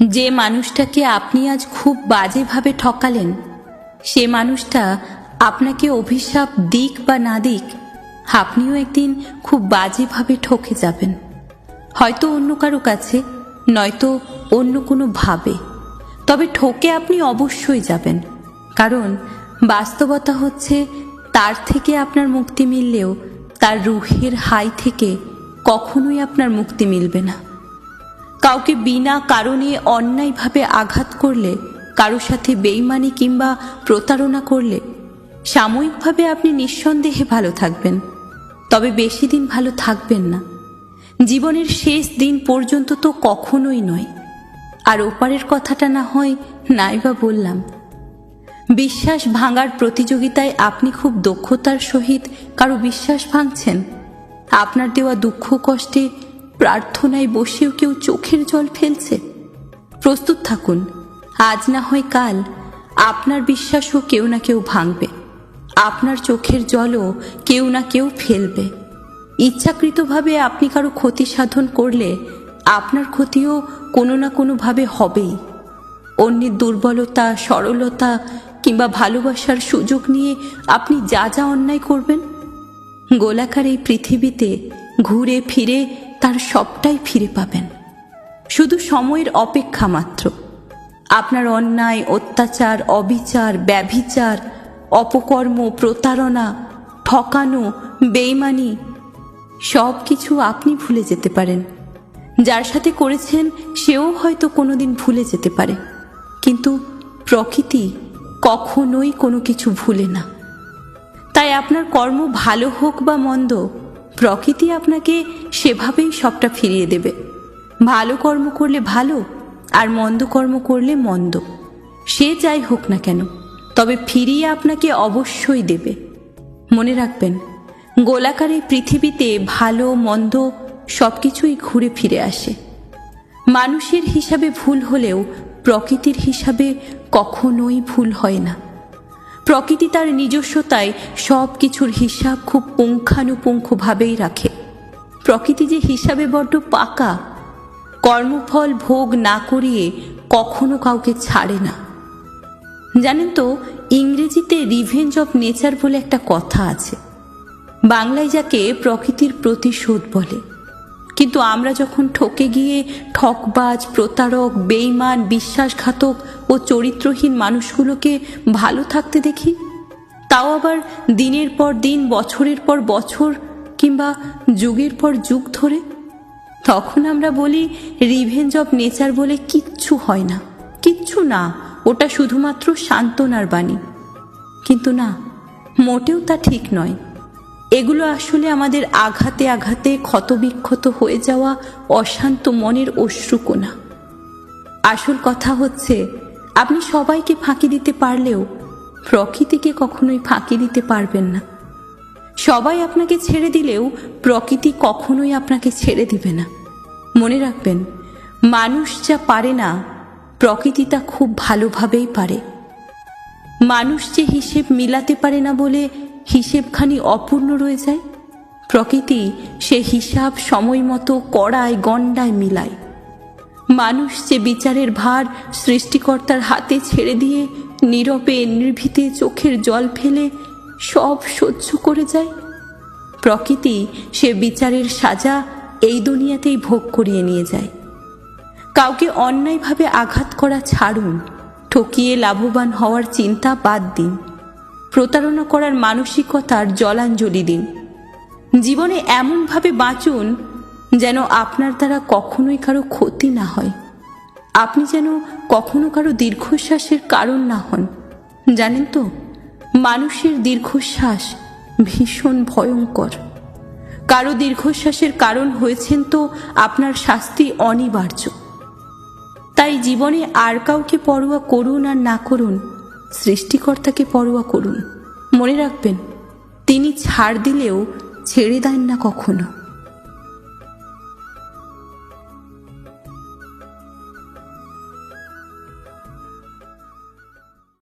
যে মানুষটাকে আপনি আজ খুব বাজেভাবে ঠকালেন, সে মানুষটা আপনাকে অভিশাপ দিক বা না দিক, আপনিও একদিন খুব বাজেভাবে ঠকে যাবেন। হয়তো অন্য কারও কাছে, নয়তো অন্য কোনো ভাবে। তবে ঠকে আপনি অবশ্যই যাবেন, কারণ বাস্তবতা হচ্ছে তার থেকে আপনার মুক্তি মিললেও তার রুহের হাই থেকে কখনোই আপনার মুক্তি মিলবে না। কাউকে বিনা কারণে অন্যায়ভাবে আঘাত করলে, কারও সাথে বেইমানি কিংবা প্রতারণা করলে, সাময়িকভাবে আপনি নিঃসন্দেহে ভালো থাকবেন। তবে বেশি দিন ভালো থাকবেন না। জীবনের শেষ দিন পর্যন্ত তো কখনোই নয়। আর ওপারের কথাটা না হয়, নাইবা বললাম। বিশ্বাস ভাঙার প্রতিযোগিতায় আপনি খুব দক্ষতার সহিত কারও বিশ্বাস ভাঙছেন? আপনার দেওয়া দুঃখ কষ্টে প্রার্থনায় বসেও কেউ চোখের জল ফেলছে। প্রস্তুত থাকুন, আজ না হয় কাল আপনার বিশ্বাসও কেউ না কেউ ভাঙবে। আপনার চোখের জলও কেউ না কেউ ফেলবে। ইচ্ছাকৃতভাবে আপনি কারও ক্ষতি সাধন করলে আপনার ক্ষতিও কোনো না কোনোভাবে হবেই। অন্যের দুর্বলতা, সরলতা কিংবা ভালোবাসার সুযোগ নিয়ে আপনি যা যা অন্যায় করবেন, গোলাকার এই পৃথিবীতে ঘুরে ফিরে তার সবটাই ফিরে পাবেন। শুধু সময়ের অপেক্ষা মাত্র। আপনার অন্যায়, অত্যাচার, অবিচার, ব্যভিচার, অপকর্ম, প্রতারণা, ঠকানো, বেইমানি সব কিছু আপনি ভুলে যেতে পারেন। যার সাথে করেছেন, সেও হয়তো কোনোদিন ভুলে যেতে পারে। কিন্তু প্রকৃতি কখনোই কোনো কিছু ভুলে না। তাই আপনার কর্ম ভালো হোক বা মন্দ প্রকৃতি আপনাকে সেভাবেই সবটা ফিরিয়ে দেবে। ভালো কর্ম করলে ভালো, আর মন্দ কর্ম করলে মন্দ। সে যাই হোক না কেন, তবে ফিরিয়ে আপনাকে অবশ্যই দেবে। মনে রাখবেন, গোলাকারে পৃথিবীতে ভালো, মন্দ সব কিছুই ঘুরে ফিরে আসে। মানুষের হিসাবে ভুল হলেও প্রকৃতির হিসাবে কখনোই ভুল হয় না। প্রকৃতি তার নিজস্বতায় সব কিছুর হিসাব খুব পুঙ্খানুপুঙ্খভাবেই রাখে। প্রকৃতি যে হিসাবে বড্ড পাকা, কর্মফল ভোগ না করিয়ে কখনো কাউকে ছাড়ে না। জানেন তো, ইংরেজিতে রিভেঞ্জ অফ নেচার বলে একটা কথা আছে। বাংলায় যাকে প্রকৃতির প্রতিশোধ বলে। কিন্তু আমরা যখন ঠকে গিয়ে ঠকবাজ, প্রতারক বেইমান বিশ্বাসঘাতক ও চরিত্রহীন মানুষগুলোকে ভালো থাকতে দেখি, তাও আবার দিনের পর দিন, বছরের পর বছর কিংবা যুগের পর যুগ ধরে। তখন আমরা বলি রিভেঞ্জ অফ নেচার বলে কিচ্ছু হয় না। কিচ্ছু না, ওটা শুধুমাত্র সান্ত্বনার বাণী। কিন্তু না, মোটেও তা ঠিক নয়। এগুলো আসলে আমাদের আঘাতে আঘাতে ক্ষতবিক্ষত হয়ে যাওয়া অশান্ত মনের অশ্রুকোনা আসল কথা হচ্ছে, আপনি সবাইকে ফাঁকি দিতে পারলেও প্রকৃতিকে কখনোই ফাঁকি দিতে পারবেন না। সবাই আপনাকে ছেড়ে দিলেও প্রকৃতি কখনোই আপনাকে ছেড়ে দিবে না। মনে রাখবেন, মানুষ যা পারে না, প্রকৃতি তা খুব ভালোভাবেই পারে। মানুষ যে হিসেব মিলাতে পারে না বলে হিসেবখানি অপূর্ণ রয়ে যায়। প্রকৃতি সে হিসাব সময় মতো কড়ায় গণ্ডায় মিলায়। মানুষ যে বিচারের ভার সৃষ্টিকর্তার হাতে ছেড়ে দিয়ে নীরবে নির্ভীতে চোখের জল ফেলে সব সহ্য করে যায়। প্রকৃতি সে বিচারের সাজা এই দুনিয়াতেই ভোগ করিয়ে নিয়ে যায়। কাউকে অন্যায়ভাবে আঘাত করা ছাড়ুন, ঠকিয়ে লাভবান হওয়ার চিন্তা বাদ দিন। প্রতারণা করার মানসিকতার জলাঞ্জলি দিন। জীবনে এমনভাবে বাঁচুন যেন আপনার দ্বারা কখনোই কারও ক্ষতি না হয়। আপনি যেন কখনো কারও দীর্ঘশ্বাসের কারণ না হন। জানেন তো, মানুষের দীর্ঘশ্বাস ভীষণ ভয়ঙ্কর। কারও দীর্ঘশ্বাসের কারণ হয়েছেন তো আপনার শাস্তি অনিবার্য। তাই জীবনে আর কাউকে পরোয়া করুন আর না করুন সৃষ্টিকর্তাকে পরোয়া করুন। মনে রাখবেন তিনি ছাড় দিলেও ছেড়ে দেন না কখনো।